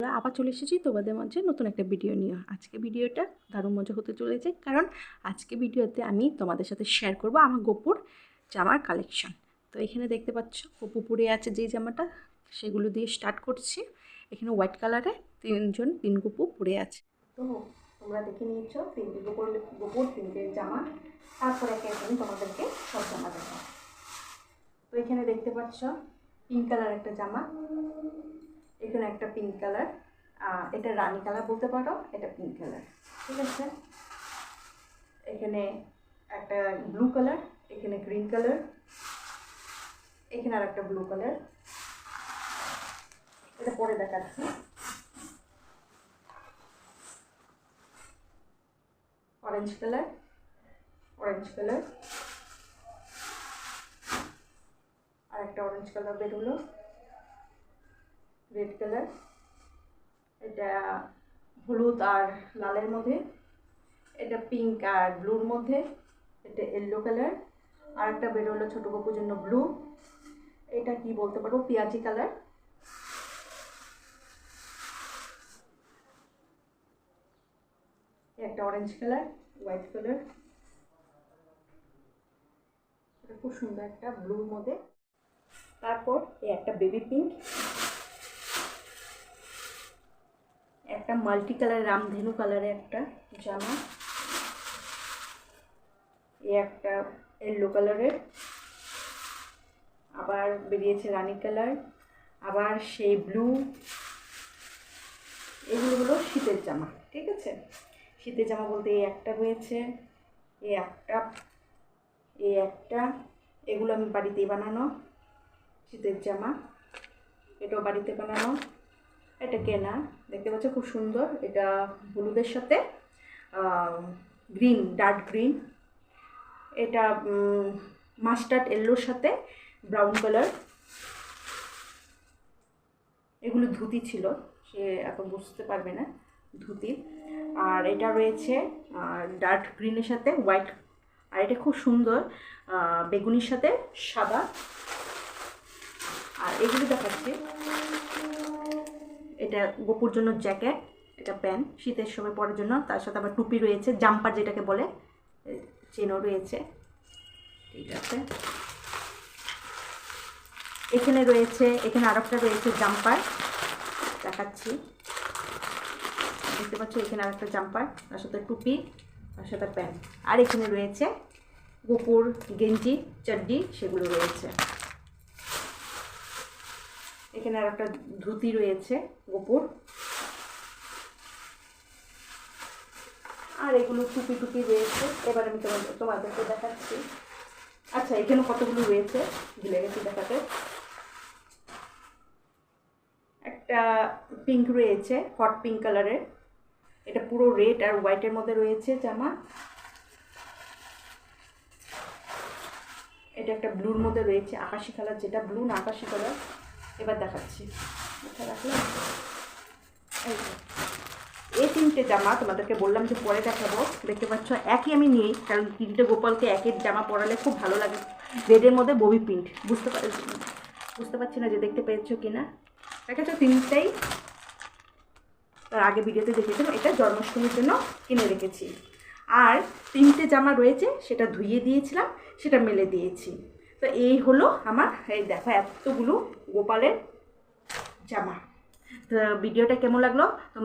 আবার চলে এসেছি তোমাদের মাঝে নতুন একটা ভিডিও নিয়ে। আজকে ভিডিওটা দারুণ মজা হতে চলেছে, কারণ আজকে ভিডিওতে আমি তোমাদের সাথে শেয়ার করব আমার গোপুর জামার কালেকশন তো এখানে দেখতে পাচ্ছ, গোপু পরে আছে যেই জামাটা, সেগুলো দিয়ে স্টার্ট করছি। এখানে হোয়াইট কালারে তিনজন, তিন গোপু পরে আছে। তো তোমরা দেখে নিয়েছো তিনটে গোপুর গোপুর তিনটে জামা, তারপরে একে একে আমি তোমাদেরকে সব জামা দেবো তো এখানে দেখতে পাচ্ছ পিঙ্ক কালার একটা জামা। এখানে একটা পিঙ্ক কালার এটা রানি কালার বলতে পারো, এটা পিঙ্ক কালার ঠিক আছে? এখানে একটা ব্লু কালার এখানে গ্রিন কালার এখানে আর একটা ব্লু কালার এটা পরে দেখাচ্ছি। অরেঞ্জ কালার অরেঞ্জ কালার আর একটা অরেঞ্জ কালার বেরোলো রেড কালার এটা হলুদ আর লালের মধ্যে, এটা পিঙ্ক আর ব্লুর মধ্যে, এটা ইয়েলো কালার আর একটা বেরোলো ছোটো কপুর জন্য ব্লু এটা কি বলতে পারব? পেঁয়াজি কালার একটা অরেঞ্জ কালার হোয়াইট কালার খুব সুন্দর একটা ব্লুর মধ্যে। তারপর এই একটা বেবি পিঙ্ক একটা মাল্টি কালার রামধেনু কালারের একটা জামা। এই একটা ইয়েলো কালারের। আবার বেরিয়েছে রানি কালার। আবার সেই ব্লু এগুলো হলো শীতের জামা, ঠিক আছে? শীতের জামা বলতে এই একটা রয়েছে এই একটা এই একটা। এগুলো আমি বাড়িতেই বানানো, শীতের জামা। এটাও বাড়িতে বানানো। এটা কেনা। দেখতে পাচ্ছ খুব সুন্দর। এটা হলুদের সাথে গ্রিন ডার্ক গ্রিন এটা মাস্টার্ড এল্লোর সাথে ব্রাউন কালার এগুলো ধুতি ছিল, সে এত বুঝতে পারবে না, ধুতি। আর এটা রয়েছে ডার্ক গ্রিনের সাথে হোয়াইট আর এটা খুব সুন্দর বেগুনির সাথে সাদা। আর এগুলো দেখাচ্ছি। এটা গোপুর জন্য জ্যাকেট, এটা প্যান্ট, শীতের সময় পরার জন্য। তার সাথে আবার টুপি রয়েছে, জাম্পার যেটাকে বলে চেনও রয়েছে। ঠিক আছে। এখানে রয়েছে, এখানে আর একটা রয়েছে জাম্পার। দেখাচ্ছি। দেখতে পাচ্ছ, এখানে আর একটা জাম্পার, তার সাথে টুপি, তার সাথে প্যান্ট। আর এখানে রয়েছে গোপুর গেঞ্জি, চাড্ডি, সেগুলো রয়েছে। এখানে আর একটা ধুতি রয়েছে গোপুর আর এগুলো টুপি টুপি রয়েছে। এবার আমি তোমাদের তোমাদেরকে দেখাচ্ছি। আচ্ছা এখানে কতগুলো রয়েছে? ভুলে গেছি দেখাতে। একটা পিঙ্ক রয়েছে হট পিঙ্ক কালারের এটা পুরো রেড আর হোয়াইটের মধ্যে রয়েছে জামা। এটা একটা ব্লুর মধ্যে রয়েছে, আকাশি কালার যেটা ব্লু না আকাশি কালার এবার দেখাচ্ছি। রাখলাম এই তিনটে জামা তোমাদেরকে বললাম যে পরে দেখাবো। দেখতে পাচ্ছ, একই আমি নিই, কারণ তিনটে গোপালকে একের জামা পরালে খুব ভালো লাগে। রেডের মধ্যে ববি প্রিন্ট বুঝতে পার বুঝতে পারছি না যে দেখতে পেয়েছ কি না দেখেছ তিনটেই? তার আগে ভিডিওতে দেখেছিলাম এটা জন্মাষ্টমীর জন্য কিনে রেখেছি। আর তিনটে জামা রয়েছে, সেটা ধুইয়ে দিয়েছিলাম, সেটা মেলে দিয়েছি। তো এই হলো আমার এই দেখো এতগুলো গোপালের জামা। তো ভিডিওটা কেমন লাগল? তোমার